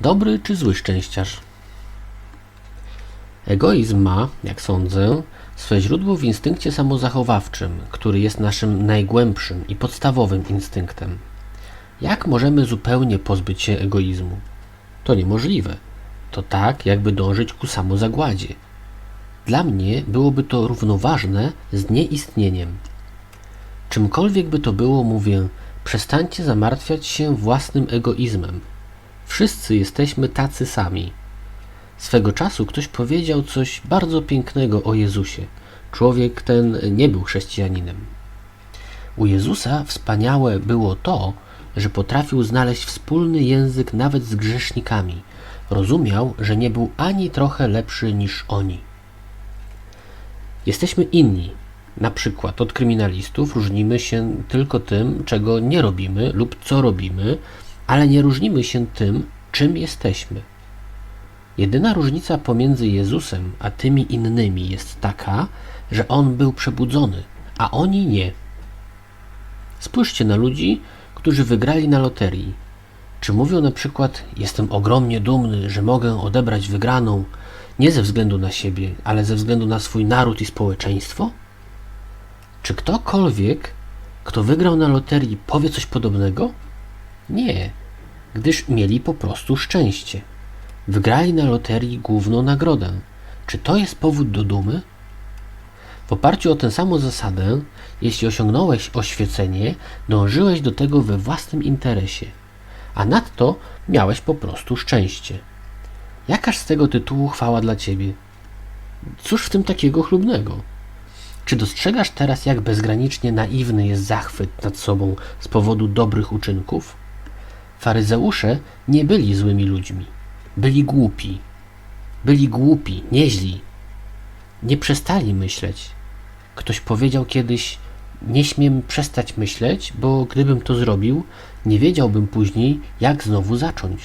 Dobry czy zły szczęściarz? Egoizm ma, jak sądzę, swe źródło w instynkcie samozachowawczym, który jest naszym najgłębszym i podstawowym instynktem. Jak możemy zupełnie pozbyć się egoizmu? To niemożliwe. To tak, jakby dążyć ku samozagładzie. Dla mnie byłoby to równoważne z nieistnieniem. Czymkolwiek by to było, mówię, przestańcie zamartwiać się własnym egoizmem. Wszyscy jesteśmy tacy sami. Swego czasu ktoś powiedział coś bardzo pięknego o Jezusie. Człowiek ten nie był chrześcijaninem. U Jezusa wspaniałe było to, że potrafił znaleźć wspólny język nawet z grzesznikami. Rozumiał, że nie był ani trochę lepszy niż oni. Jesteśmy inni. Na przykład od kryminalistów różnimy się tylko tym, czego nie robimy lub co robimy, ale nie różnimy się tym, czym jesteśmy. Jedyna różnica pomiędzy Jezusem a tymi innymi jest taka, że on był przebudzony, a oni nie. Spójrzcie na ludzi, którzy wygrali na loterii. Czy mówią na przykład: Jestem ogromnie dumny, że mogę odebrać wygraną nie ze względu na siebie, ale ze względu na swój naród i społeczeństwo? Czy ktokolwiek, kto wygrał na loterii, powie coś podobnego? Nie, gdyż mieli po prostu szczęście. Wygrali na loterii główną nagrodę. Czy to jest powód do dumy? W oparciu o tę samą zasadę, jeśli osiągnąłeś oświecenie, dążyłeś do tego we własnym interesie, a nadto miałeś po prostu szczęście. Jakaż z tego tytułu chwała dla ciebie? Cóż w tym takiego chlubnego? Czy dostrzegasz teraz, jak bezgranicznie naiwny jest zachwyt nad sobą z powodu dobrych uczynków? Faryzeusze nie byli złymi ludźmi. Byli głupi. Byli głupi, nieźli. Nie przestali myśleć. Ktoś powiedział kiedyś: Nie śmiem przestać myśleć, bo gdybym to zrobił, nie wiedziałbym później, jak znowu zacząć.